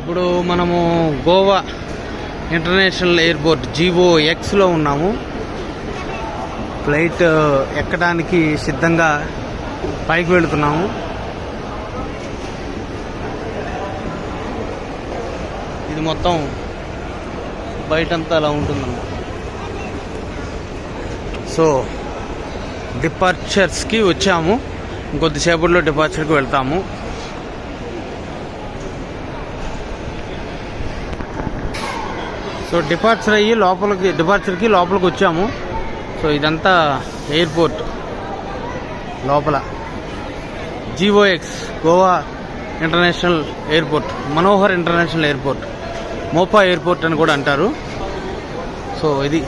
ఇప్పుడు మనము Goa international airport GO ఎక్స్లో ఉన్నాము. ఫ్లైట్ ఎక్కడానికి సిద్ధంగా పైకి వెళుతున్నాము. ఇది మొత్తం బయటంతా అలా ఉంటుందన్నమాట. సో డిపార్చర్స్కి వచ్చాము. ఇంకొద్దిసేపట్లో డిపార్చర్కి వెళ్తాము. సో డిపార్చర్ అయ్యి లోపలికి డిపార్చర్కి లోపలికి వచ్చాము. సో ఇదంతా ఎయిర్పోర్ట్. లోపల. GOX Goa international airport. Manohar international airport. Mopa airport అని కూడా అంటారు. సో ఇది.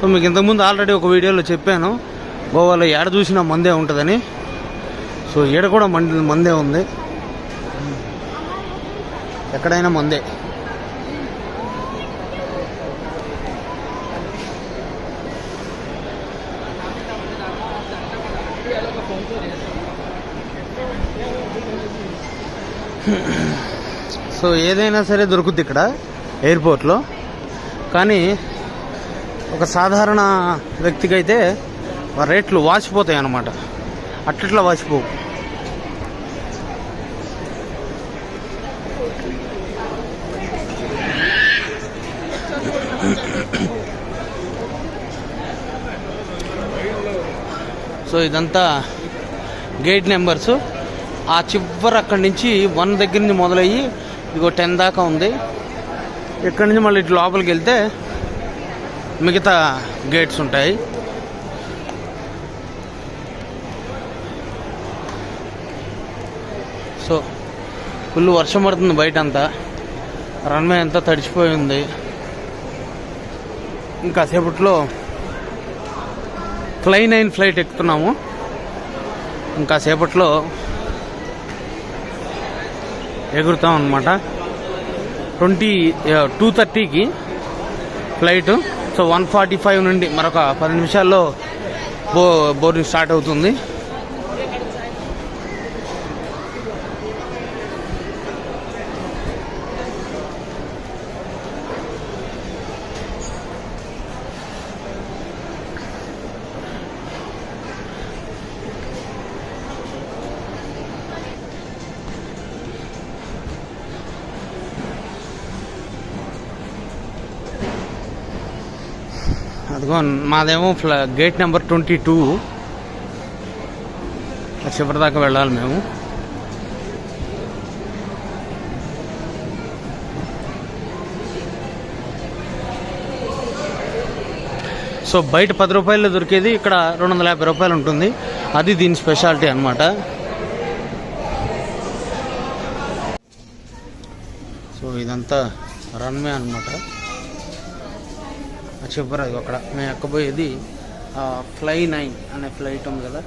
సో మీకు ఇంతకుముందు ఆల్రెడీ ఒక వీడియోలో చెప్పాను. గోవాలో ఏడ చూసినా మందే ఉంటుందని. సో ఈడ కూడా మంది మందే ఉంది. ఎక్కడైనా మందే. సో ఏదైనా సరే దొరుకుద్ది ఇక్కడ ఎయిర్పోర్ట్లో. కానీ ఒక సాధారణ వ్యక్తికి అయితే రేట్లు వాచిపోతాయి అన్నమాట అట్లట్లా వాచిపోవు. సో ఇదంతా గేట్ నెంబర్స్. ఆ చివరి అక్కడి నుంచి వన్ దగ్గర నుంచి మొదలయ్యి ఇదిగో టెన్ దాకా ఉంది. ఇక్కడి నుంచి మళ్ళీ ఇటు లోపలికి వెళ్తే మిగతా గేట్స్ ఉంటాయి. సో ఫుల్ వర్షం పడుతుంది బయట అంతా రన్వే అంతా తడిచిపోయింది ఇంకా సేపట్లో ఫ్లై నైన్ ఫ్లైట్ ఎక్కుతున్నాము. ఇంకా సేపట్లో ఎగురుతాం అనమాట ట్వంటీ టూ థర్టీకి flight. So one forty five నుండి మరొక పది నిమిషాల్లో బో బోర్డింగ్ స్టార్ట్ అవుతుంది. అదిగో మాదేమో ఫ్ల గేట్ నెంబర్ ట్వంటీ టూ. చివరి దాకా వెళ్ళాలి మేము. సో బయట పది రూపాయలు దొరికేది ఇక్కడ రెండు వందల యాభై రూపాయలు ఉంటుంది. అది దీని స్పెషాలిటీ అనమాట సో ఇదంతా రన్వే అనమాట చివర అది అక్కడ. మేము ఎక్కబోయేది ఫ్లై నైన్ అనే ఫ్లైట్ ఉంది కదా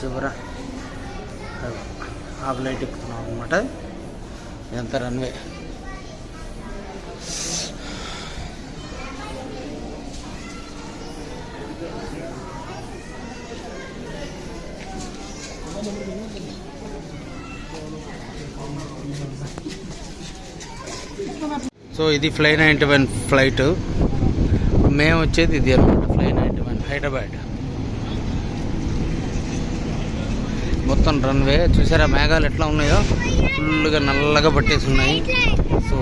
చివర. ఆ ఫ్లైట్ ఎక్కుతున్నాం అనమాట ఎంత రన్వే. సో ఇది ఫ్లై నైంటీ వన్ ఫ్లైట్. మేము వచ్చేది ఇది అనమాట ఫ్లై నైంటీ వన్ హైదరాబాద్ మొత్తం రన్వే చూసారా మేఘాలు ఎట్లా ఉన్నాయో? ఫుల్గా నల్లగా పట్టేసి ఉన్నాయి. సో